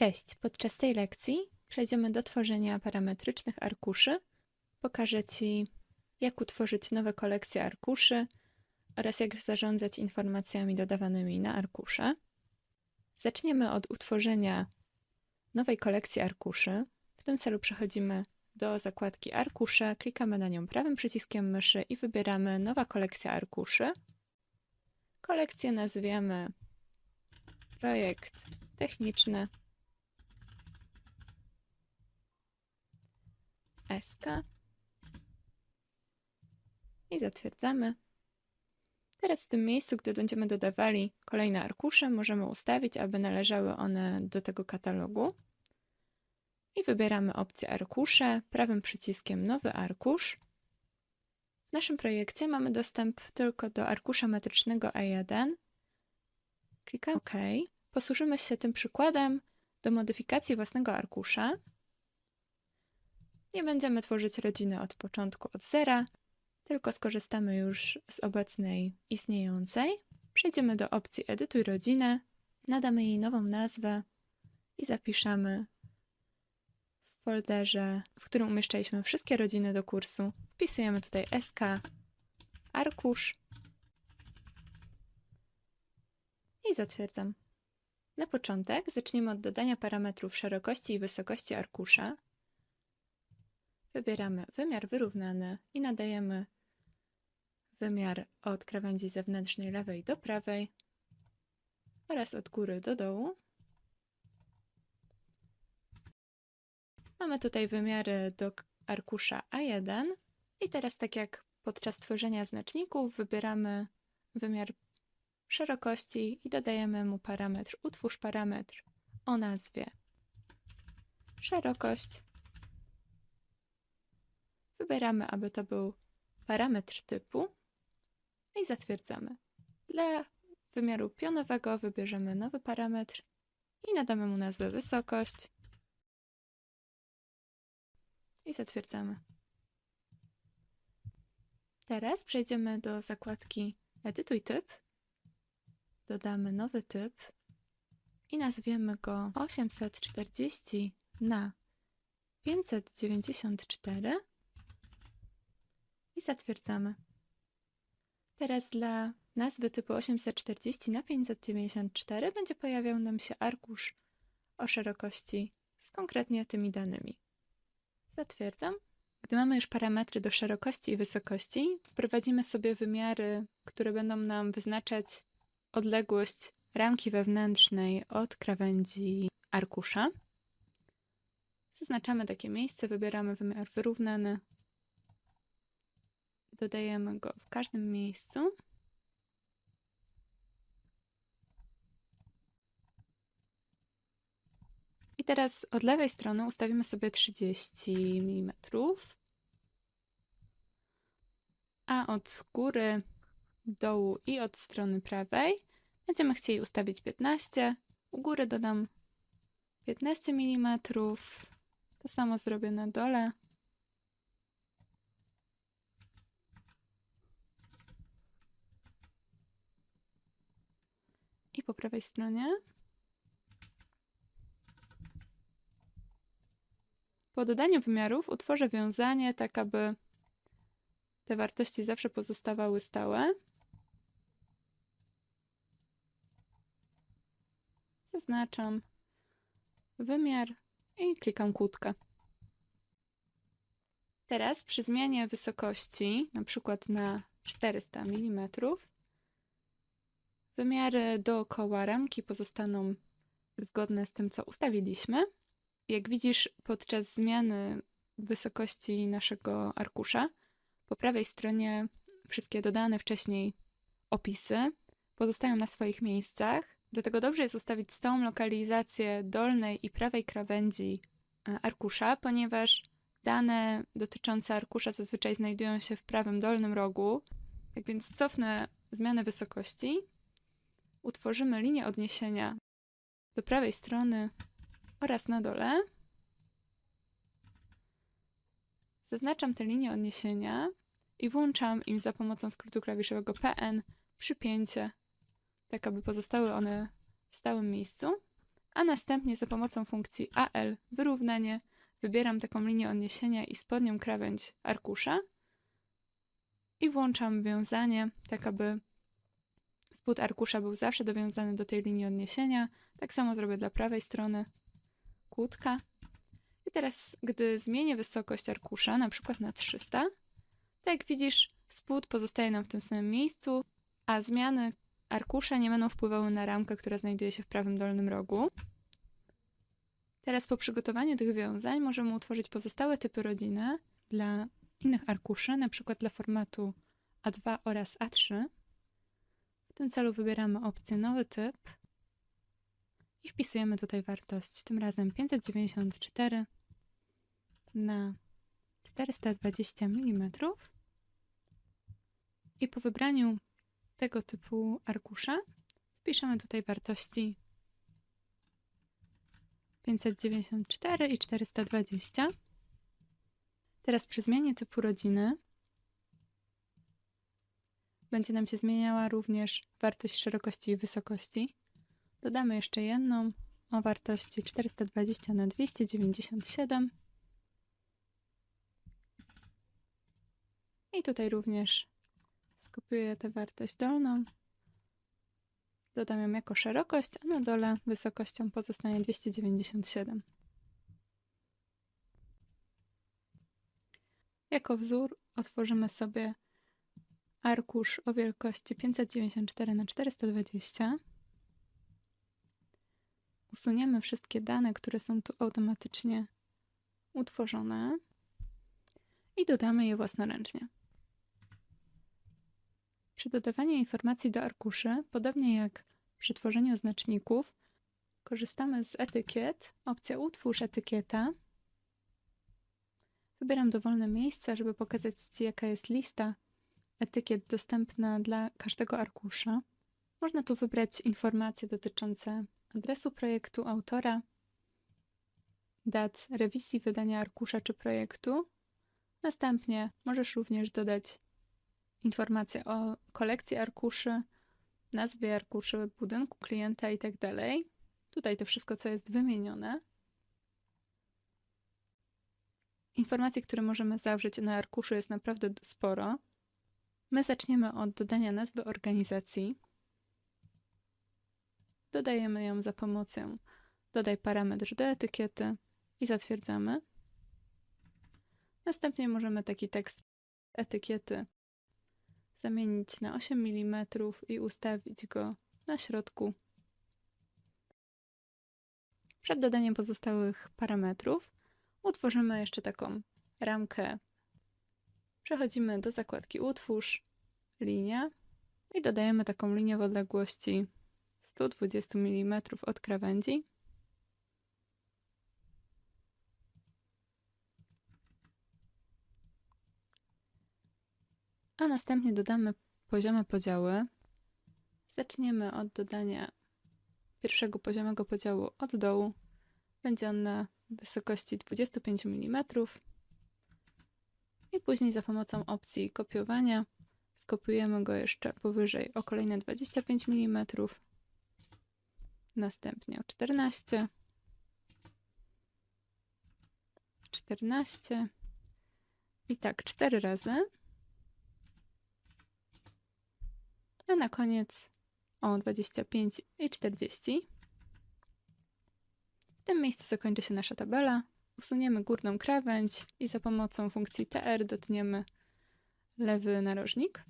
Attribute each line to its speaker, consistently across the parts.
Speaker 1: Cześć! Podczas tej lekcji przejdziemy do tworzenia parametrycznych arkuszy. Pokażę Ci, jak utworzyć nowe kolekcje arkuszy oraz jak zarządzać informacjami dodawanymi na arkusze. Zaczniemy od utworzenia nowej kolekcji arkuszy. W tym celu przechodzimy do zakładki arkusze, klikamy na nią prawym przyciskiem myszy i wybieramy nowa kolekcja arkuszy. Kolekcję nazwiemy projekt techniczny SK i zatwierdzamy. Teraz w tym miejscu, gdy będziemy dodawali kolejne arkusze, możemy ustawić, aby należały one do tego katalogu. I wybieramy opcję arkusze, prawym przyciskiem nowy arkusz. W naszym projekcie mamy dostęp tylko do arkusza metrycznego A1. Klikam OK. Posłużymy się tym przykładem do modyfikacji własnego arkusza. Nie będziemy tworzyć rodziny od początku, od zera, tylko skorzystamy już z obecnej istniejącej. Przejdziemy do opcji Edytuj rodzinę, nadamy jej nową nazwę i zapiszemy w folderze, w którym umieszczaliśmy wszystkie rodziny do kursu. Wpisujemy tutaj SK, arkusz i zatwierdzam. Na początek zaczniemy od dodania parametrów szerokości i wysokości arkusza. Wybieramy wymiar wyrównany i nadajemy wymiar od krawędzi zewnętrznej lewej do prawej oraz od góry do dołu. Mamy tutaj wymiary do arkusza A1 i teraz tak jak podczas tworzenia znaczników wybieramy wymiar szerokości i dodajemy mu parametr. Utwórz parametr o nazwie. Szerokość Wybieramy, aby to był parametr typu i zatwierdzamy. Dla wymiaru pionowego wybierzemy nowy parametr i nadamy mu nazwę wysokość i zatwierdzamy. Teraz przejdziemy do zakładki Edytuj typ. Dodamy nowy typ i nazwiemy go 840 na 594 i zatwierdzamy. Teraz dla nazwy typu 840 na 594 będzie pojawiał nam się arkusz o szerokości z konkretnie tymi danymi. Zatwierdzam. Gdy mamy już parametry do szerokości i wysokości, wprowadzimy sobie wymiary, które będą nam wyznaczać odległość ramki wewnętrznej od krawędzi arkusza. Zaznaczamy takie miejsce, wybieramy wymiar wyrównany, dodajemy go w każdym miejscu. I teraz od lewej strony ustawimy sobie 30 mm, a od góry, dołu i od strony prawej będziemy chcieli ustawić 15. U góry dodam 15 mm. To samo zrobię na dole. I po prawej stronie. Po dodaniu wymiarów utworzę wiązanie, tak aby te wartości zawsze pozostawały stałe. Zaznaczam wymiar i klikam kłódkę. Teraz przy zmianie wysokości, na przykład na 400 mm, Wymiary dookoła ramki pozostaną zgodne z tym, co ustawiliśmy. Jak widzisz, podczas zmiany wysokości naszego arkusza, po prawej stronie wszystkie dodane wcześniej opisy pozostają na swoich miejscach. Dlatego dobrze jest ustawić stałą lokalizację dolnej i prawej krawędzi e, arkusza, ponieważ dane dotyczące arkusza zazwyczaj znajdują się w prawym dolnym rogu. Tak więc cofnę zmianę wysokości utworzymy linię odniesienia do prawej strony oraz na dole. Zaznaczam te linie odniesienia i włączam im za pomocą skrótu klawiszowego PN przypięcie, tak aby pozostały one w stałym miejscu. a następnie za pomocą funkcji AL wyrównanie wybieram taką linię odniesienia i spodnią krawędź arkusza i włączam wiązanie, tak aby spód arkusza był zawsze dowiązany do tej linii odniesienia. Tak samo zrobię dla prawej strony kłódka. I teraz, gdy zmienię wysokość arkusza, na przykład na 300, to jak widzisz, spód pozostaje nam w tym samym miejscu, a zmiany arkusza nie będą wpływały na ramkę, która znajduje się w prawym dolnym rogu. Teraz po przygotowaniu tych wiązań możemy utworzyć pozostałe typy rodziny dla innych arkuszy, na przykład dla formatu A2 oraz A3. W tym celu wybieramy opcję Nowy typ i wpisujemy tutaj wartość, tym razem 594 na 420 mm. I po wybraniu tego typu arkusza wpiszemy tutaj wartości 594 i 420. Teraz przy zmianie typu rodziny będzie nam się zmieniała również wartość szerokości i wysokości. Dodamy jeszcze jedną o wartości 420 na 297. I tutaj również skopiuję tę wartość dolną. Dodam ją jako szerokość, a na dole wysokością pozostanie 297. Jako wzór otworzymy sobie arkusz o wielkości 594 na 420. Usuniemy wszystkie dane, które są tu automatycznie utworzone i dodamy je własnoręcznie. Przy dodawaniu informacji do arkuszy, podobnie jak przy tworzeniu znaczników, korzystamy z etykiet. Opcja Utwórz etykieta. Wybieram dowolne miejsce, żeby pokazać Ci, jaka jest lista etykiet dostępna dla każdego arkusza. Można tu wybrać informacje dotyczące adresu projektu, autora, dat rewizji wydania arkusza czy projektu. Następnie możesz również dodać informacje o kolekcji arkuszy, nazwie arkuszy, budynku klienta itd. Tutaj to wszystko, co jest wymienione. Informacji, które możemy zawrzeć na arkuszu jest naprawdę sporo. My zaczniemy od dodania nazwy organizacji. Dodajemy ją za pomocą dodaj parametr do etykiety i zatwierdzamy. Następnie możemy taki tekst etykiety zamienić na 8 mm i ustawić go na środku. Przed dodaniem pozostałych parametrów utworzymy jeszcze taką ramkę. Przechodzimy do zakładki Utwórz, linia i dodajemy taką linię w odległości 120 mm od krawędzi. a następnie dodamy poziome podziały. Zaczniemy od dodania pierwszego poziomego podziału od dołu. Będzie on na wysokości 25 mm. I później za pomocą opcji kopiowania skopiujemy go jeszcze powyżej o kolejne 25 mm. Następnie o 14. 14. I tak 4 razy. a na koniec o 25 i 40. W tym miejscu zakończy się nasza tabela. Usuniemy górną krawędź i za pomocą funkcji TR dotniemy lewy narożnik.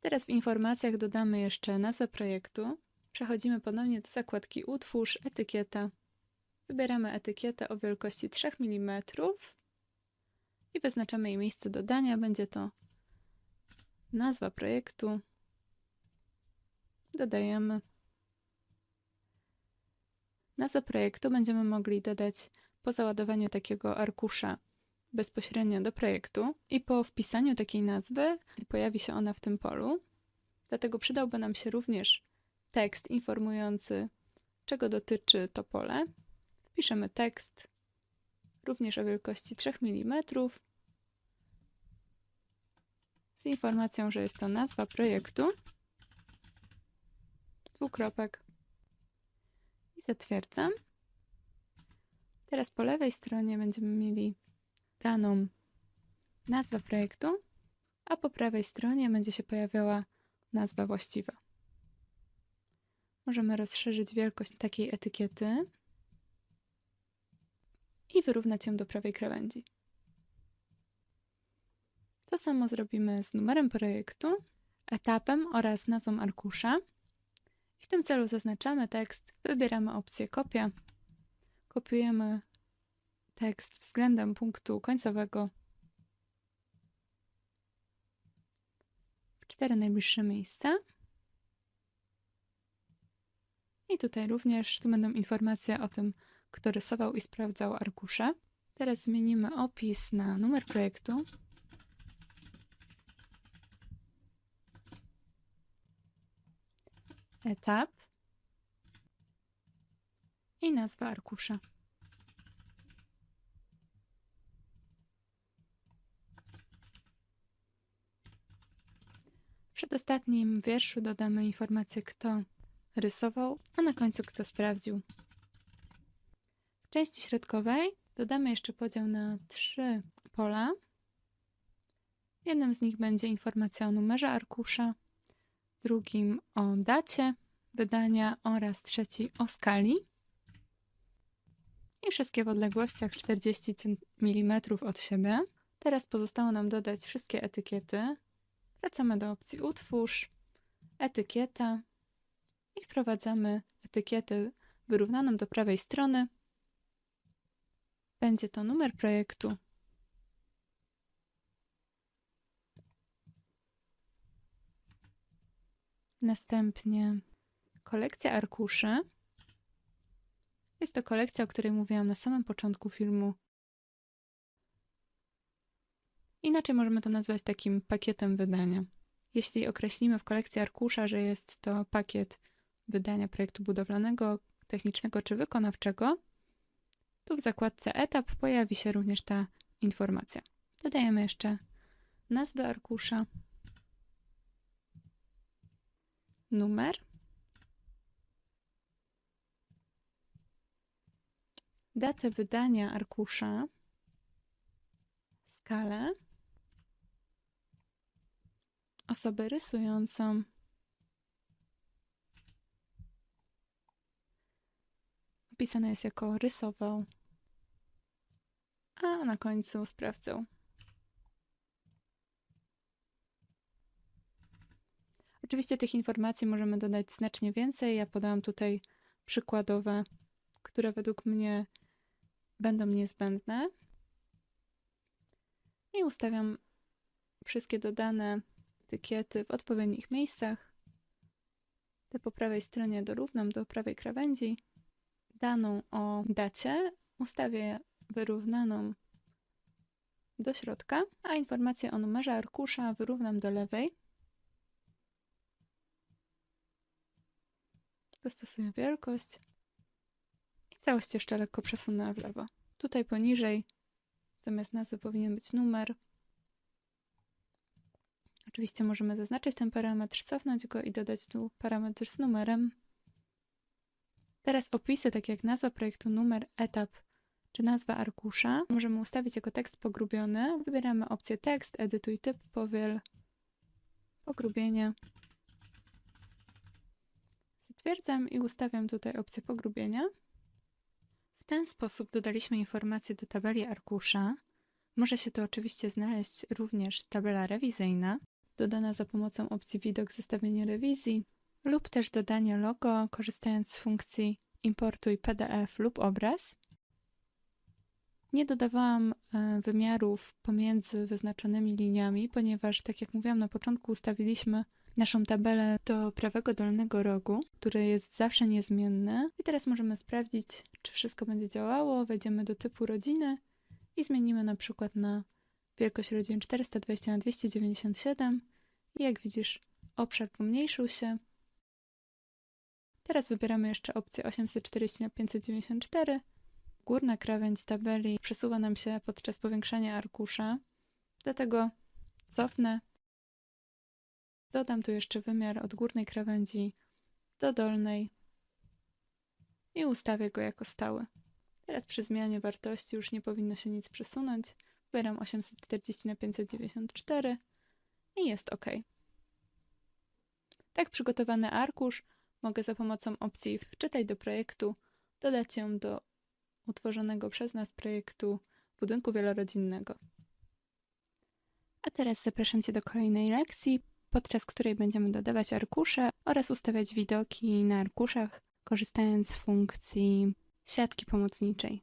Speaker 1: Teraz w informacjach dodamy jeszcze nazwę projektu. Przechodzimy ponownie do zakładki Utwórz, etykieta. Wybieramy etykietę o wielkości 3 mm i wyznaczamy jej miejsce dodania. Będzie to nazwa projektu dodajemy. Nazwę projektu będziemy mogli dodać po załadowaniu takiego arkusza bezpośrednio do projektu i po wpisaniu takiej nazwy pojawi się ona w tym polu. Dlatego przydałby nam się również tekst informujący, czego dotyczy to pole. Wpiszemy tekst również o wielkości 3 mm z informacją, że jest to nazwa projektu dwukropek i zatwierdzam. Teraz po lewej stronie będziemy mieli daną nazwę projektu, a po prawej stronie będzie się pojawiała nazwa właściwa. Możemy rozszerzyć wielkość takiej etykiety i wyrównać ją do prawej krawędzi. To samo zrobimy z numerem projektu, etapem oraz nazwą arkusza. W tym celu zaznaczamy tekst, wybieramy opcję kopia, kopiujemy tekst względem punktu końcowego w cztery najbliższe miejsca. I tutaj również tu będą informacje o tym, kto rysował i sprawdzał arkusze. Teraz zmienimy opis na numer projektu. Etap i nazwa arkusza. W przedostatnim wierszu dodamy informację, kto rysował, a na końcu kto sprawdził. W części środkowej dodamy jeszcze podział na trzy pola. Jednym z nich będzie informacja o numerze arkusza, drugim o dacie wydania oraz trzeci o skali. I wszystkie w odległościach 40 mm od siebie. Teraz pozostało nam dodać wszystkie etykiety. Wracamy do opcji Utwórz, Etykieta i wprowadzamy etykietę wyrównaną do prawej strony. Będzie to numer projektu. Następnie kolekcja arkuszy. Jest to kolekcja, o której mówiłam na samym początku filmu. Inaczej możemy to nazwać takim pakietem wydania. Jeśli określimy w kolekcji arkusza, że jest to pakiet wydania projektu budowlanego, technicznego czy wykonawczego, tu w zakładce etap pojawi się również ta informacja. Dodajemy jeszcze nazwę arkusza, numer, datę wydania arkusza, skalę, osobę rysującą, opisane jest jako rysował, a na końcu sprawdzał. Oczywiście tych informacji możemy dodać znacznie więcej. Ja podałam tutaj przykładowe, które według mnie będą niezbędne. I ustawiam wszystkie dodane etykiety w odpowiednich miejscach. Te po prawej stronie dorównam do prawej krawędzi daną o dacie ustawię wyrównaną do środka, a informację o numerze arkusza wyrównam do lewej. Dostosuję wielkość całość jeszcze lekko przesunę w lewo. Tutaj poniżej zamiast nazwy powinien być numer. Oczywiście możemy zaznaczyć ten parametr, cofnąć go i dodać tu parametr z numerem. Teraz opisy, tak jak nazwa projektu, numer, etap czy nazwa arkusza, możemy ustawić jako tekst pogrubiony. Wybieramy opcję tekst, edytuj typ, powiel, pogrubienie. Zatwierdzam i ustawiam tutaj opcję pogrubienia. W ten sposób dodaliśmy informacje do tabeli arkusza. Może się tu oczywiście znaleźć również tabela rewizyjna, dodana za pomocą opcji widok zestawienie rewizji, lub też dodanie logo, korzystając z funkcji importuj PDF lub obraz. Nie dodawałam e, wymiarów pomiędzy wyznaczonymi liniami, ponieważ, tak jak mówiłam na początku, ustawiliśmy naszą tabelę do prawego dolnego rogu, który jest zawsze niezmienny. I teraz możemy sprawdzić, czy wszystko będzie działało. Wejdziemy do typu rodziny i zmienimy na przykład na wielkość rodzin 420 na 297 i jak widzisz, obszar pomniejszył się, Teraz wybieramy jeszcze opcję 840 na 594. Górna krawędź tabeli przesuwa nam się podczas powiększania arkusza. Dlatego cofnę. Dodam tu jeszcze wymiar od górnej krawędzi do dolnej i ustawię go jako stały. Teraz przy zmianie wartości już nie powinno się nic przesunąć. Wybieram 840 na 594 i jest OK. Tak przygotowany arkusz mogę za pomocą opcji Wczytaj do projektu dodać ją do utworzonego przez nas projektu budynku wielorodzinnego. A teraz zapraszam Cię do kolejnej lekcji, podczas której będziemy dodawać arkusze oraz ustawiać widoki na arkuszach, korzystając z funkcji siatki pomocniczej.